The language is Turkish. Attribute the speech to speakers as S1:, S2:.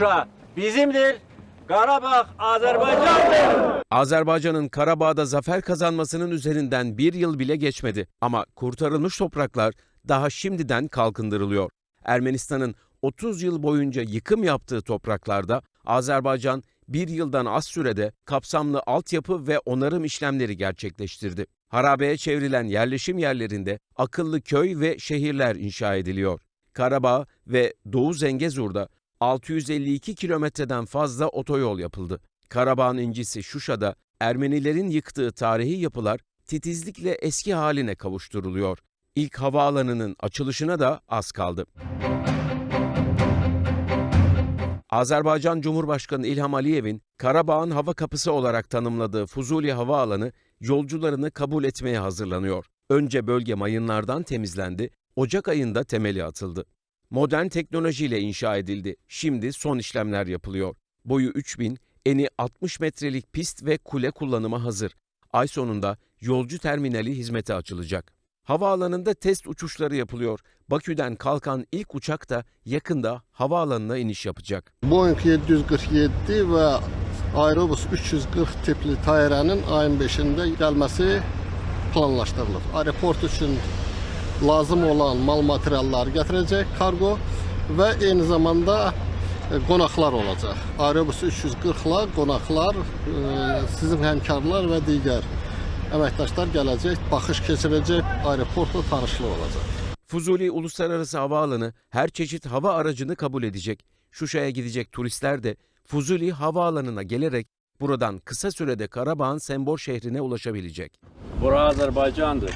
S1: Şuşa bizimdir. Karabağ Azerbaycan'dır.
S2: Azerbaycan'ın Karabağ'da zafer kazanmasının üzerinden bir yıl bile geçmedi. Ama kurtarılmış topraklar daha şimdiden kalkındırılıyor. Ermenistan'ın 30 yıl boyunca yıkım yaptığı topraklarda Azerbaycan bir yıldan az sürede kapsamlı altyapı ve onarım işlemleri gerçekleştirdi. Harabeye çevrilen yerleşim yerlerinde akıllı köy ve şehirler inşa ediliyor. Karabağ ve Doğu Zengezur'da 652 kilometreden fazla otoyol yapıldı. Karabağ'ın incisi Şuşa'da Ermenilerin yıktığı tarihi yapılar titizlikle eski haline kavuşturuluyor. İlk havaalanının açılışına da az kaldı. Azerbaycan Cumhurbaşkanı İlham Aliyev'in Karabağ'ın hava kapısı olarak tanımladığı Fuzuli Havaalanı yolcularını kabul etmeye hazırlanıyor. Önce bölge mayınlardan temizlendi, Ocak ayında temeli atıldı. Modern teknolojiyle inşa edildi. Şimdi son işlemler yapılıyor. Boyu 3000, eni 60 metrelik pist ve kule kullanıma hazır. Ay sonunda yolcu terminali hizmete açılacak. Havaalanında test uçuşları yapılıyor. Bakü'den kalkan ilk uçak da yakında havaalanına iniş yapacak.
S3: Boeing 747 və Aerobus 340 tipli təyyarənin ayın 5-də gəlməsi planlaşdırılıb. Aeroport üçün lazım olan mal materialları gətirəcək kargo və eyni zamanda e, qonaqlar olacaq. Aerobus 340-la qonaqlar, e, sizin həmkarlar və digər əməkdaşlar gələcək, baxış keçirəcək, aeroportla tanışlıq olacaq.
S2: Fuzuli Uluslararası Havaalanı her çeşit hava aracını kabul edecek. Şuşa'ya gidecek turistler de Fuzuli Havaalanı'na gelerek buradan kısa sürede Karabağ'ın sembol şehrine ulaşabilecek.
S1: Bura Azerbaycan'dır.